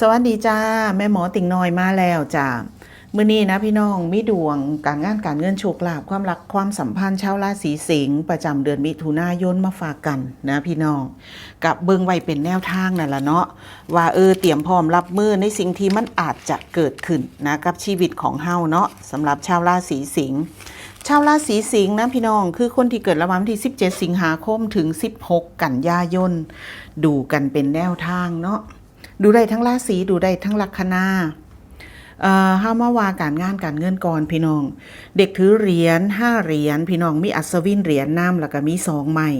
สวัสดีจ้า แม่หมอติ่งน้อยมาแล้วจ้ามื้อนี้นะพี่น้องมีดวงการงานการเงินโชคลาภความรักความสัมพันธ์ชาวราศีสิงห์ประจำเดือนมิถุนายนมาฝากกันนะพี่น้องกับเบิ่งไว้เป็นแนวทางนั่นแหละเนาะว่าเออเตรียมพร้อมรับมือในสิ่งที่มันอาจจะเกิดขึ้นนะกับชีวิตของเฮาเนาะสำหรับชาวราศีสิงห์ชาวราศีสิงห์นะพี่น้องคือคนที่เกิดระหว่างที่ 17 สิงหาคมถึง 16 กันยายนดูกันเป็นแนวทางเนาะ ดูได้ทั้งราศีดูได้ทั้งลัคนาเอ่อห้ามาวาการงานการเงินก่อนพี่น้อง เด็กถือเหรียญห้าเหรียญพี่น้องมีอัศวินเหรียญน้ำแล้วก็มีสองใหม่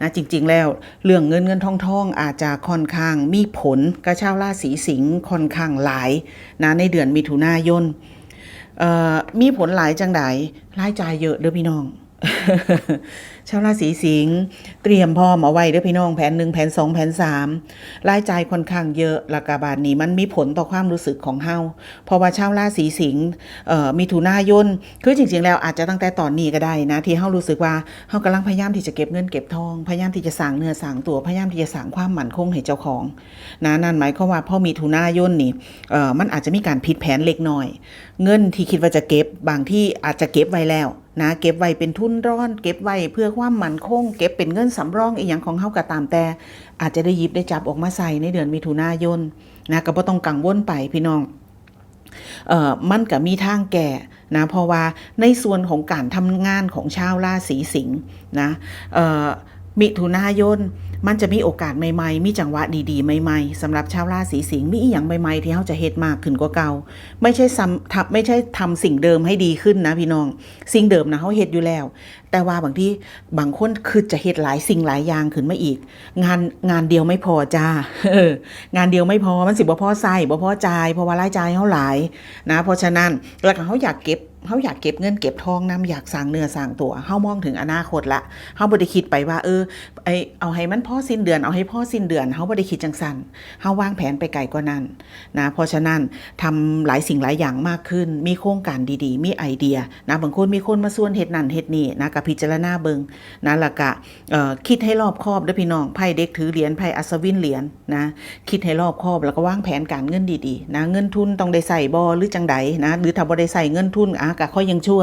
นะจริง ๆ แล้วเรื่องเงินเงินทองทองอาจจะค่อนข้างมีผลกับชาราศีสิงห์ค่อนข้างหลายนะในเดือนมิถุนายนเอ่อมีผลหลายจังไดรายจ่ายเยอะเด้อพี่น้อง ชาวราศีสิงห์เตรียมพร้อมเอาไว้เด้อพี่น้องแผนหนึ่งแผนสองแผนสามรายจ่ายค่อนข้างเยอะและกาบาทนี้มันมีผลต่อความรู้สึกของเฮาเพราะว่าชาวราศีสิงห์มีถุนายนคือจริง ๆ แล้วอาจจะตั้งแต่ตอนนี้ก็ได้นะที่เฮารู้สึกว่าเฮากำลังพยายามที่จะเก็บเงินเก็บทองพยายามที่จะสร้างเนื้อสร้างตัวพยายามที่จะสร้างความมั่นคงให้เจ้าของนะนั่นหมายความว่าพอมีถุนายนนี่มันอาจจะมีการผิดแผนเล็กน้อย เงินที่คิดว่าจะเก็บบางที่อาจจะเก็บไว้แล้วนะเก็บไว้เป็นทุนร้อน เก็บไว้เพื่อความมั่นคง เก็บเป็นเงินสำรองอีกอย่างของเฮาก็ตามแต่ อาจจะได้ยิบได้จับออกมาใส่ในเดือนมิถุนายนนะก็บ่ต้องกังวลไปพี่น้องเอ่อมันก็มีทางแก่นะเพราะว่าในส่วนของการทำงานของชาวราศีสิงห์นะเอ่อมิถุนายน มันจะมีโอกาสใหม่ๆ มีจังหวะดีๆ ใหม่ๆสำหรับชาวราศีสิงห์มีอีหยังใหม่ๆ ที่เขาจะเฮ็ดมากขึ้นกว่าเก่า ไม่ใช่ซ้ำทำไม่ใช่ทำสิ่งเดิมให้ดีขึ้นนะพี่น้อง สิ่งเดิมนะเขาเฮ็ดอยู่แล้ว แต่ว่าบางที่บางคนคือจะเฮ็ดหลายสิ่งหลายอย่างขึ้นมาอีก งานงานเดียวไม่พอจ้างานเดียวไม่พอมันสิบ่พอใส่บ่พอจ่ายเพราะว่ารายจ่ายเขาหลายนะ เพราะฉะนั้นแล้วก็เขาอยากเก็บเขาอยากเก็บเงินเก็บทองนํอยากสร้างเนื้อสร้างตัวเขามองถึงอนาคตละเขาบ่ได้คิดไปว่า เออไอเอาให้มันพ่อสิ้นเดือนเอาให้พ่อสิ้นเดือนเขาบ่ได้คิดจังซั่นเขาวางแผนไปไกลกว่านั้นนะเพราะฉะนั้นทำหลายสิ่งหลายอย่างมากขึ้น มีโครงการดีๆ มีไอเดียนะบางคนมีคนมาส่วนเฮ็ดนั่นเฮ็ดนี่นะก็พิจารณาเบิงนะล้วก็เอ่อคิดให้รอบคอบด้อพี่น้องไพ่เด็กถือเหรียญไพ่อัศวินเหรียญนะคิดให้รอบคอบแล้วก็วางแผนการเงินดีๆนะเงินทุนต้องได้ใส่บ่หรือจังใดนะหรือถ้าบ่ได้ใส่เงินทุนอะก็ค่อยยังชั่ว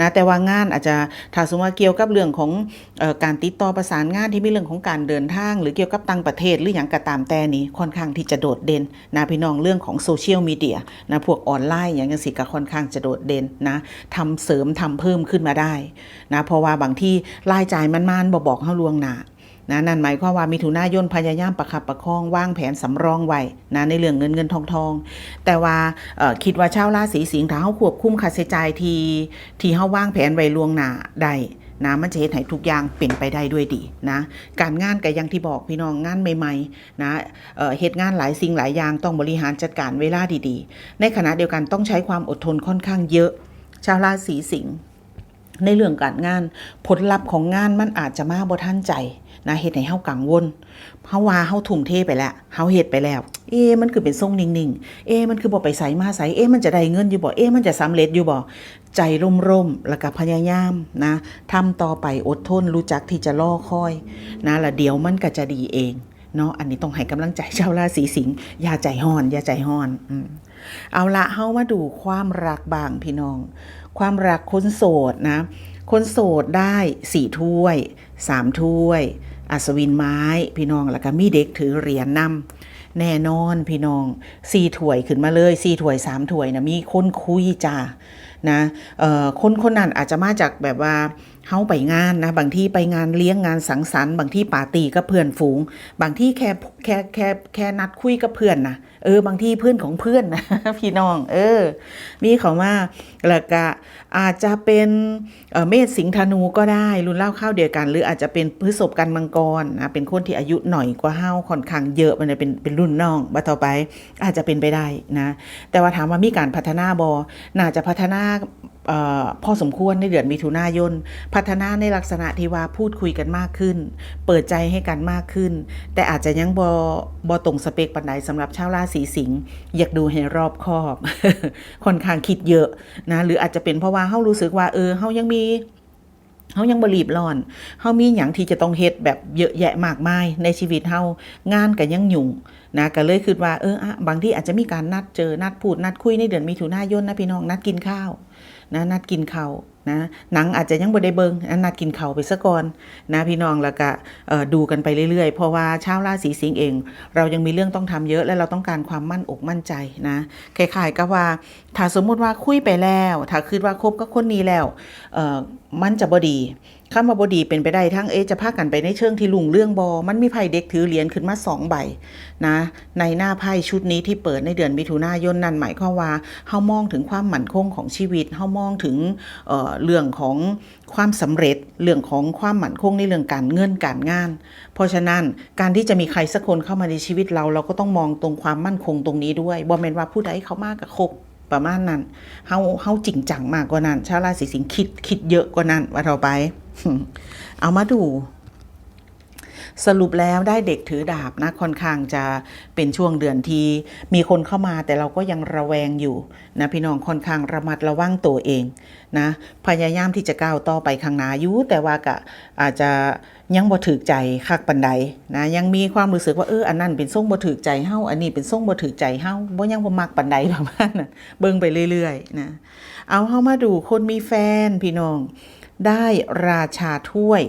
นะแต่ว่างานอาจจะถ้าสมมติว่าเกี่ยวกับเรื่องของออการติดต่อประสานงานที่มีเรื่องของการเดินทาง หรือเกี่ยวกับต่างประเทศหรืออย่างก็ตามแต่นี้ค่อนข้างที่จะโดดเด่นนะพี่น้องเรื่องของโซเชียลมีเดียนะพวกออนไลน์อย่างจังซี่ก็ค่อนข้างจะโดดเด่นนะทำเสริมทำเพิ่มขึ้นมาได้นะเพราะว่าบางที่รายจ่ายมันมานบ่บอกเฮาลวงหนา นะนั่นหมายความว่ามิถุนายนพยายามประคับประคองวางแผนสำรองไว้นะในเรื่องเงินเงินทองทองแต่ว่าคิดว่าชาวราศีสิงห์ถ้าเฮาควบคุมค่าใช้จ่ายที่ที่เฮาวางแผนไว้ล่วงหน้าได้นะมันจะเฮ็ดให้ทุกอย่างเป็นไปได้ด้วยดีนะการงานก็ยังที่บอกพี่น้องงานใหม่ๆนะเอ่อเฮ็ดงานหลายสิ่งหลายอย่างต้องบริหารจัดการเวลาดีๆ ในขณะเดียวกันต้องใช้ความอดทนค่อนข้างเยอะ ชาวราศีสิงห์ในเรื่องการงานผลลัพธ์ของงานมันอาจจะมาบ่ทันใจ นะเฮ็ดให้เฮากังวลเฮาว่าเฮาทุ่มเทไปแล้วเฮาเฮ็ดไปแล้ว เอ๊มันคือเป็นทรงนิ่งๆ เอ๊มันคือบ่ไปไสมาไสเอ๊มันจะได้เงินอยู่บ่เอ๊มันจะสำเร็จอยู่บ่ใจร่มๆแล้วก็พยายามนะทำต่อไปอดทนรู้จักที่จะรอคอยนะล้วเดี๋ยวมันก็จะดีเองเนาะอันนี้ต้องให้กำลังใจชาวราศีสิงห์อย่าใจฮ้อนอย่าใจฮ้อนอืมเอาละเฮามาดูความรักบางพี่น้อง ความรักคนโสดนะ คนโสดได้สี่ถ้วยสามถ้วย อัศวินไม้พี่น้องแล้วก็มีเด็กถือเหรียญนำแน่นอนพี่น้องสี่ถ้วยขึ้นมาเลยสี่ถ้วยสามถ้วยนะมีคนคุยจ้านะเอ่อคนคนนั้นอาจจะมาจากแบบว่า เฮาไปงานนะ บางที่ไปงานเลี้ยงงานสังสรรค์บางที่ปาร์ตี้กับเพื่อนฝูง บางที่แค่แค่แค่แค่นัดคุยกับเพื่อนนะเออบางที่เพื่อนของเพื่อนนะพี่น้อง เออ มีเขามาแล้วก็อาจจะเป็นเเมษสิงห์ธนูก็ได้รุ่นเล่าข้าวเดียวกัน หรืออาจจะเป็นพฤษภกันมังกรนะเป็นคนที่อายุหน่อยกว่าเฮาค่อนข้างเยอะมันจะเป็นเป็นรุ่นน้องบัดต่อไปอาจจะเป็นไปได้นะ แต่ว่าถามว่ามีการพัฒนาบอน่าจะพัฒนา พอสมควรในเดือนมิถุนายน พัฒนาในลักษณะที่ว่าพูดคุยกันมากขึ้น เปิดใจให้กันมากขึ้น แต่อาจจะยังบอบอตรงสเปคปันใดสำหรับชาวราศีสิงห์อยากดูให้รอบคอบ ค่อนข้างคิดเยอะนะหรืออาจจะเป็นเพราะว่าเฮารู้สึกว่าเออเฮายังมีเฮายังบรีบร้อนเฮามีหยังที่จะต้องเฮ็ดแบบเยอะแยะมากมายในชีวิตเฮางานก็ยังยุ่ง นะก็เลยคิดว่าเออบางที่อาจจะมีการนัดเจอนัดพูดนัดคุยในเดือนมิถุนายนนะพี่น้องนัดกินข้าวนะนัดกินข้าวนะหนังอาจจะยังบ่ได้เบิงนัดกินข้าวไปซะก่อนนะพี่น้องแล้วก็ดูกันไปเรื่อยๆ เพราะว่าชาวราศีสิงห์เอง เรายังมีเรื่องต้องทำเยอะและเราต้องการความมั่นอกมั่นใจนะคล้ายๆกับว่าถ้าสมมุติว่าคุยไปแล้ว ถ้าคิดว่าคบกับคนนี้แล้วเอ่อมันจะบ่ดี คำว่าบดีเป็นไปได้ทั้งเอจะพากันไปในเชิงที่ลุงเรื่องบอ มันมีไพ่เด็กถือเหรียญขึ้นมาสองใบนะ ในหน้าไพ่ชุดนี้ที่เปิดในเดือนมิถุนายนนั่นหมายความว่าเฮามองถึงความมั่นคงของชีวิตเฮามองถึงเอ่อเรื่องของความสำเร็จเรื่องของความมั่นคงในเรื่องการเงินการงาน เพราะฉะนั้นการที่จะมีใครสักคนเข้ามาในชีวิตเรา เราก็ต้องมองตรงความมั่นคงตรงนี้ด้วยบ่แม่นว่าผู้ใดเขามากกับคบประมาณนั้น เฮา เฮาจริงจังมากกว่านั้น ชาวราศีสิงห์คิด คิดเยอะกว่านั้นว่าเราไป เอามาดู สรุปแล้วได้เด็กถือดาบนะค่อนข้างจะเป็นช่วงเดือนที่มีคนเข้ามาแต่เราก็ยังระแวงอยู่นะพี่น้องค่อนข้างระมัดระวังตัวเองนะพยายามที่จะก้าวต่อไปข้างหน้าอยู่แต่ว่าก็อาจจะยังบ่ถือใจคักปันใดนะยังมีความรู้สึกว่าเอออันนั้นเป็นส่งบ่ถือใจเฮาอันนี้เป็นส่งบ่ถือใจเฮาบ่ยังบ่มักปันใดประมาณนั้นเบิ่งไปเรื่อยๆนะเอาเฮามาดูคนมีแฟนพี่น้อง ได้ราชาถ้วย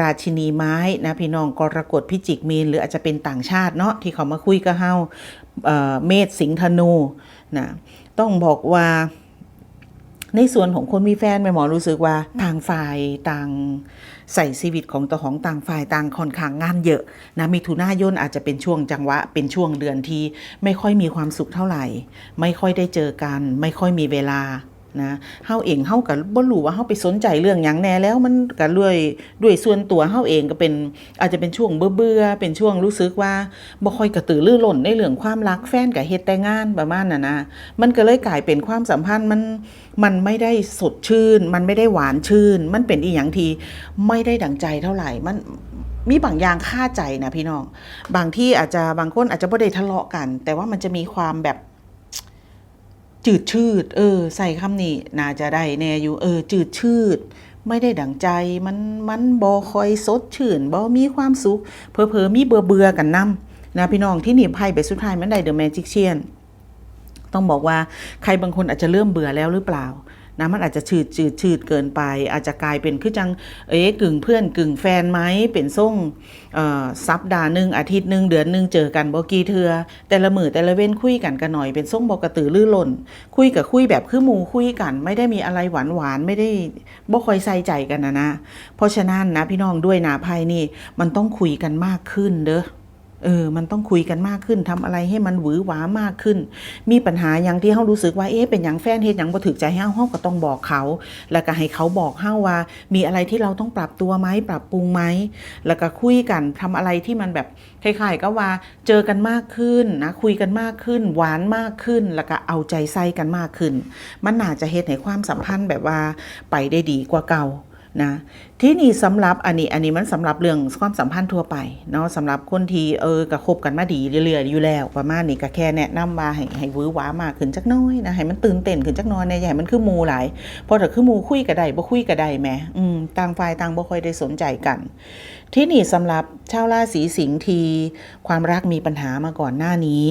ราชินีไม้นะพี่น้องกรกฎพิจิกมีนหรืออาจจะเป็นต่างชาติเนาะที่เขามาคุยกับเฮาเเมษสิงธนูนะต้องบอกว่าในส่วนของคนมีแฟนแม่หมอรู้สึกว่าต่างฝ่ายต่างใส่ชีวิตของตัวของต่างฝ่ายต่างค่อนข้างงานเยอะนะมิถุนายนอาจจะเป็นช่วงจังหวะ เป็นช่วงเดือนที่ไม่ค่อยมีความสุขเท่าไหร่ ไม่ค่อยได้เจอกัน ไม่ค่อยมีเวลา นะเฮาเองเฮากับบ่รู้ว่าเฮาไปสนใจเรื่องหยังแน่แล้วมันก็ด้วยด้วยส่วนตัวเฮาเองก็เป็นอาจจะเป็นช่วงเบื่อเป็นช่วงรู้สึกว่าบ่ค่อยกระตือรือร้นในเรื่องความรักแฟนกับเฮ็ดแต่งานประมาณน่ะนะมันก็เลยกลายเป็นความสัมพันธ์มันมันไม่ได้สดชื่น มันไม่ได้หวานชื่น มันเป็นอีหยังทีไม่ได้ดังใจเท่าไหร่มันมีบางอย่างค่าใจนะพี่น้อง บางที่อาจจะบางคนอาจจะไม่ได้ทะเลาะกัน แต่ว่ามันจะมีความแบบ จืดชืด เออ ใส่คำนี้น่าจะได้แน่อยู่ เออ จืดชืด ไม่ได้ดังใจ มันมันบอคอยสดชื่นบอมีความสุขเพอเพอๆมีเบื่อเบื่อกันนํนะพี่น้องที่หนีไพ่ไปสุดท้ายมันได้เดอะแมจิกเชียนต้องบอกว่าใครบางคนอาจจะเริ่มเบื่อแล้วหรือเปล่า นะมันอาจจะชืดจืดชืดเกินไป อาจจะกลายเป็นคือจังเอ๊ะกึ่งเพื่อนกึ่งแฟนไหมเป็นส่งเอ่อสัปดาห์หนึ่งอาทิตย์หนึ่งเดือนหนึ่งเจอกันบกีเทือ แต่ละมือแต่ละเว้นคุยกันกันหน่อยเป็นส่งบอกกระตือรือร้นคุยกับคุยแบบคือหมูคุยกัน ไม่ได้มีอะไรหวานหวานไม่ได้บ่คอยใส่ใจกันนะนะ เพราะฉะนั้นนะพี่น้องด้วยนาภัยนี่มันต้องคุยกันมากขึ้นเด้อ เออ มันต้องคุยกันมากขึ้นทำอะไรให้มันหวือหวามากขึ้น มีปัญหาอย่างที่เฮารู้สึกว่าเอ๊ะเป็นอย่างแฟนเฮ็ดหยังบ่ถูกใจเฮาเฮาก็ต้องบอกเขา แล้วก็ให้เขาบอกเฮาว่า มีอะไรที่เราต้องปรับตัวไหมปรับปรุงไหมแล้วก็คุยกันทำอะไรที่มันแบบคล้ายๆก็ว่าเจอกันมากขึ้นนะคุยกันมากขึ้น หวานมากขึ้น แล้วก็เอาใจใส่กันมากขึ้น มันน่าจะเฮ็ดให้ความสัมพันธ์แบบว่าไปได้ดีกว่าเก่า นะที่นี่สำหรับอันนี้อันนี้มันสำหรับเรื่องความสัมพันธ์ทั่วไปเนาะสำหรับคนที่เออก็คบกันมาดีเรื่อยๆอยู่แล้ว ประมาณนี้ก็แค่แนะนำมาให้ให้วือหวามากขึ้นจักน้อยนะให้มันตื่นเต้นขึ้นจักน้อยเนี่ยอย่าให้มันคือมูหลายพอถ้าคือมูคุยก็ได้บ่คุยก็ได้แหมอืมต่างฝ่ายต่างบ่ค่อยได้สนใจกัน ที่นี่สำหรับชาวราศีสิงห์ทีความรักมีปัญหามาก่อนหน้านี้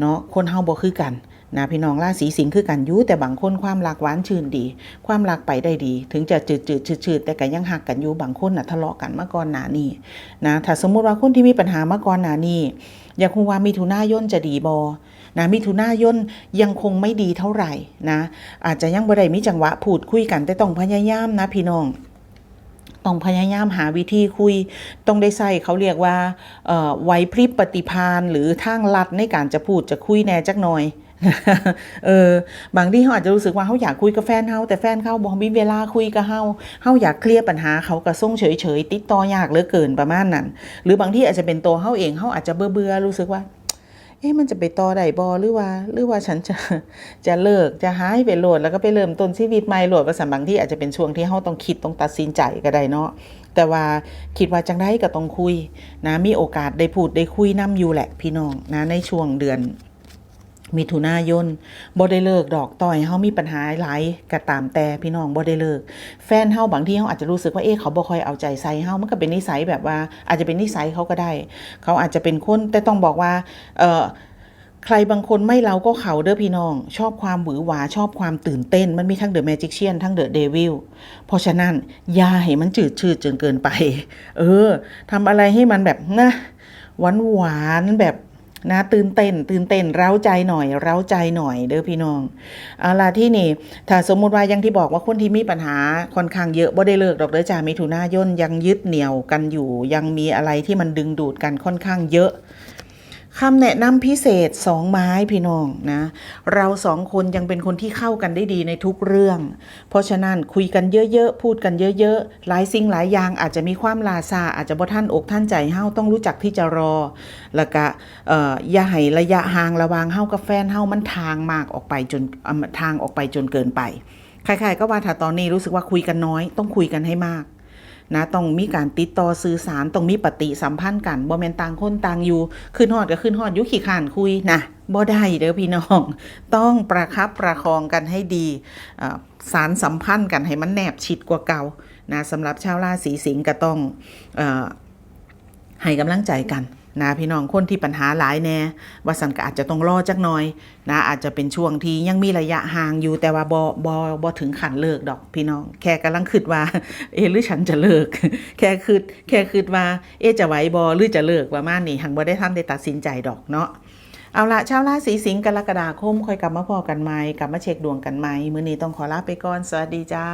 เนาะคนเฮาบ่คือกัน นะพี่น้องราศีสิงห์คือกันยู่แต่บางคนความรักหวานชื่นดี ความรักไปได้ดี ถึงจะจืดจืดชืดชืดแต่ก็ยังหักกันอยู่บางคนน่ะทะเลาะกันมาก่อนหน้านี้นะถ้าสมมุติว่าคนที่มีปัญหามาก่อนหน้านี้อยากคงว่ามิถุนายนจะดีบอนะมิถุนายนยังคงไม่ดีเท่าไหร่นะ อาจจะยังบ่ได้มีจังหวะพูดคุยกันแต่ต้องพยายามนะพี่น้องต้องพยายามหาวิธีคุย ต้องได้ใส่เขาเรียกว่าไหวพริบปฏิภาณหรือทางลัดในการจะพูดจะคุยแน่จักหน่อย เออบางที่เขาอาจจะรู้สึกว่าเขาอยากคุยกับแฟนเขาแต่แฟนเขาบอกมีเวลาคุยกับเขาเขาอยากเคลียร์ปัญหาเขากระส่งเฉยๆติดต่อยากเหลือเกินประมาณนั้น หรือบางที่อาจจะเป็นตัวเขาเองเขาอาจจะเบื่อๆรู้สึกว่าเอ๊ะมันจะไปต่อได้บอหรือว่า หรือว่าฉันจะจะเลิกจะหายไปโหลด แล้วก็ไปเริ่มต้นชีวิตใหม่โหลดประสบางที่อาจจะเป็นช่วงที่เขาต้องคิดต้องตัดสินใจก็ได้เนาะแต่ว่าคิดว่าจังได้ก็ต้องคุยนะมีโอกาสได้พูดได้คุยนํอยู่แหละพี่น้องนะในช่วงเดือน มิถุนายนบ่ได้เลิกดอกต่อยเฮามีปัญหาหลายก็ตามแต่พี่น้องบ่ได้เลิก แฟนเฮาบางที่เฮาอาจจะรู้สึกว่าเอ๊ะเขาบ่ค่อยเอาใจใส่เฮามันก็เป็นนิสัยแบบว่า อาจจะเป็นนิสัยเขาก็ได้ เขาอาจจะเป็นคนแต่ต้องบอกว่า เออใครบางคนไม่เราก็เขาเด้อพี่น้อง ชอบความหวือหวาชอบความตื่นเต้น มันมีทั้งเดอะแมจิกเชียนทั้งเดอะเดวิลเพราะฉะนั้นอย่าให้มันจืดชืดจนเกินไป เออทำอะไรให้มันแบบนะหวานหวานแบบ นะตื่นเต้น ตื่นเต้นเร้าใจหน่อย เร้าใจหน่อยเด้อพี่น้องเอาล่ะที่นี่ ถ้าสมมุติว่ายังที่บอกว่าคนที่มีปัญหาค่อนข้างเยอะบ่ได้เลิกดอกเด้อจ่ามิถุนายนยังยึดเหนี่ยวกันอยู่ ยังมีอะไรที่มันดึงดูดกันค่อนข้างเยอะ คำแนะนำพิเศษสองไม้พี่น้องนะ เราสองคนยังเป็นคนที่เข้ากันได้ดีในทุกเรื่อง เพราะฉะนั้นคุยกันเยอะๆ พูดกันเยอะๆ หลายสิ่งหลายอย่างอาจจะมีความลาซาอาจจะบ่ท่านอกท่านใจเฮาต้องรู้จักที่จะรอ แล้วก็อย่าให้ระยะห่างระวางเฮากับแฟนเฮามันทางมากออกไปจนทางออกไปจนเกินไปใครๆก็ว่าถ้าตอนนี้รู้สึกว่าคุยกันน้อย ต้องคุยกันให้มาก นะต้องมีการติดต่อสื่อสารต้องมีปฏิสัมพันธ์กันบ่แม่นต่างคนต่างอยู่ขึ้นฮอดก็ขึ้นฮอดอยุขี่ขานคุยนะบ่ได้เด้อพี่น้อง ต้องประคับประคองกันให้ดีสารสัมพันธ์กันให้มันแนบชิดกว่าเก่านะสำหรับชาวราศีสิงห์ก็ต้องออให้กำลังใจกัน นะพี่น้องคนที่ปัญหาหลายแน่ว่าสันก็อาจจะต้องรอจักหน่อยนะอาจจะเป็นช่วงที่ยังมีระยะห่างอยู่แต่ว่าบ่บ่บ่ถึงขันเลิกดอกพี่น้อง แค่กำลังคิดว่า เอหรือฉันจะเลิก แค่คิดแค่คิดว่า เอจะไหวบอหรือจะเลิกว่ามานี่หังบ่ได้ท่านได้ตัดสินใจดอกเนาะเอาละชาวราศีสิงห์กรกฎาคมค่อยกลับมาพอกันใหมกลับมาเช็คดวงกันใหมมื้อนี้ต้องขอลาไปก่อนสวัสดีจ้า